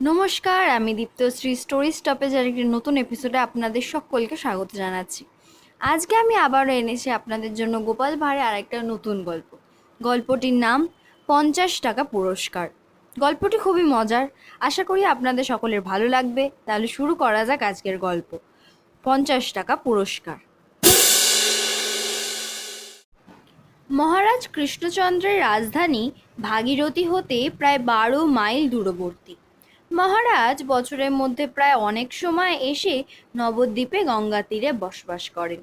নমস্কার, আমি দীপ্তশ্রী স্টোরি স্টপেজের একটি নতুন এপিসোডে আপনাদের সকলকে স্বাগত জানাচ্ছি। আজকে আমি আবারও এনেছি আপনাদের জন্য গোপাল ভাঁড়ে আরেকটা নতুন গল্প। গল্পটির নাম পঞ্চাশ টাকা পুরস্কার। গল্পটি খুবই মজার। আশা করি আপনাদের সকলের ভালো লাগবে। তাহলে শুরু করা যাক আজকের গল্প। পঞ্চাশ টাকা পুরস্কার। মহারাজ কৃষ্ণচন্দ্রের রাজধানী ভাগীরথী হতে প্রায় বারো মাইল দূরবর্তী। মহারাজ বছরের মধ্যে প্রায় অনেক সময় এসে নবদ্বীপে গঙ্গা তীরে বসবাস করেন।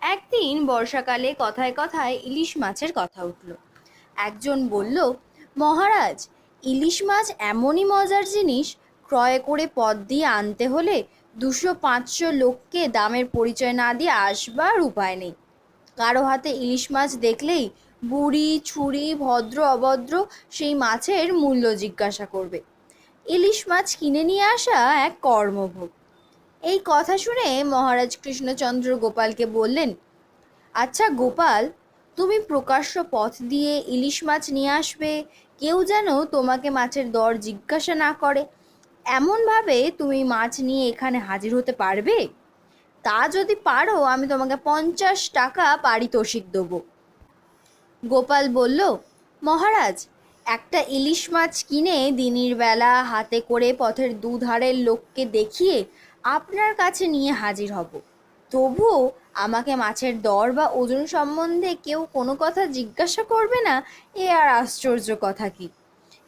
একদিন বর্ষাকালে কথায় কথায় ইলিশ মাছের কথা উঠল। একজন বলল, মহারাজ, ইলিশ মাছ এমনই মজার জিনিস, ক্রয় করে পদ দিয়ে আনতে হলে দুশো পাঁচশো লোককে দামের পরিচয় না দিয়ে আসবার উপায় নেই। কারও হাতে ইলিশ মাছ দেখলেই বুড়ি, ছুরি, ভদ্র, অভদ্র সেই মাছের মূল্য জিজ্ঞাসা করবে। ইলিশ মাছ কিনে নিয়ে আসা এক কর্মভোগ। এই কথা শুনে মহারাজ কৃষ্ণচন্দ্র গোপালকে বললেন আচ্ছা গোপাল, তুমি প্রকাশ্য পথ দিয়ে ইলিশ মাছ নিয়ে আসবে। কেউ যেন তোমাকে মাছের দর জিজ্ঞাসা না করে। এমনভাবে তুমি মাছ নিয়ে এখানে হাজির হতে পারবে? তা যদি পারো, আমি তোমাকে পঞ্চাশ টাকা পারিতোষিক দেবো। গোপাল বলল, মহারাজ একটা ইলিশ মাছ কিনে দিনের বেলা হাতে করে পথের দুধারের লোককে দেখিয়ে আপনার কাছে নিয়ে হাজির হব। তবুও আমাকে মাছের দর বা ওজন সম্বন্ধে কেউ কোনো কথা জিজ্ঞাসা করবে না, এ আর আশ্চর্য কথা কি?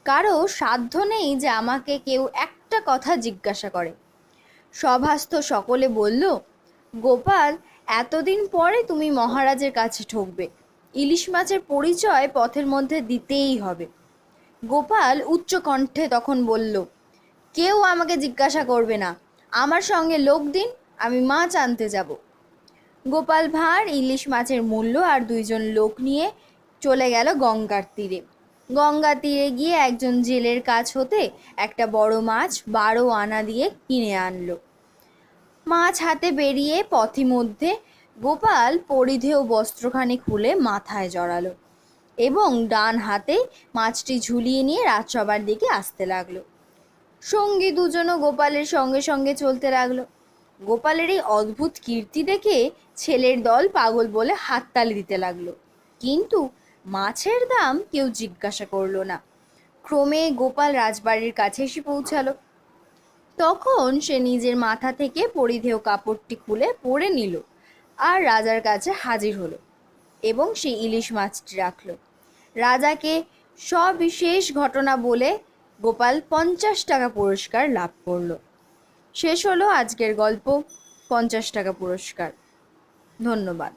কারও সাধ্য নেই যে আমাকে কেউ একটা কথা জিজ্ঞাসা করে। সভাস্থ সকলে বলল, গোপাল, এতদিন পরে তুমি মহারাজের কাছে ঠকবে। ইলিশ মাছের পরিচয় পথের মধ্যে দিতেই হবে। গোপাল উচ্চ কণ্ঠে তখন বলল, কেউ আমাকে জিজ্ঞাসা করবে না। আমার সঙ্গে লোক দিন, আমি মাছ আনতে যাব। গোপাল ভাঁড় ইলিশ মাছের মূল্য আর দুইজন লোক নিয়ে চলে গেল গঙ্গার তীরে। গঙ্গা তীরে গিয়ে একজন জেলের কাজ হতে একটা বড় মাছ বারো আনা দিয়ে কিনে আনলো। মাছ হাতে বেরিয়ে পথিমধ্যে গোপাল পরিধেয় বস্ত্রখানি খুলে মাথায় জড়ালো। এবং ডান হাতে মাছটি ঝুলিয়ে নিয়ে রাজসভার দিকে আসতে লাগল। সঙ্গী দুজনও গোপালের সঙ্গে সঙ্গে চলতে লাগল। গোপালের এই অদ্ভুত কীর্তি দেখে ছেলের দল পাগল বলে হাততালি দিতে লাগল। কিন্তু মাছের দাম কেউ জিজ্ঞাসা করল না। ক্রমে গোপাল রাজবাড়ির কাছে এসে পৌঁছালো। তখন সে নিজের মাথা থেকে পরিধেয় কাপড়টি খুলে পরে নিল আর রাজার কাছে হাজির হলো এবং সেই ইলিশ মাছটি রাখল। রাজাকে সবিশেষ ঘটনা বলে গোপাল পঞ্চাশ টাকা পুরস্কার লাভ করল। শেষ হলো আজকের গল্প, পঞ্চাশ টাকা পুরস্কার। ধন্যবাদ।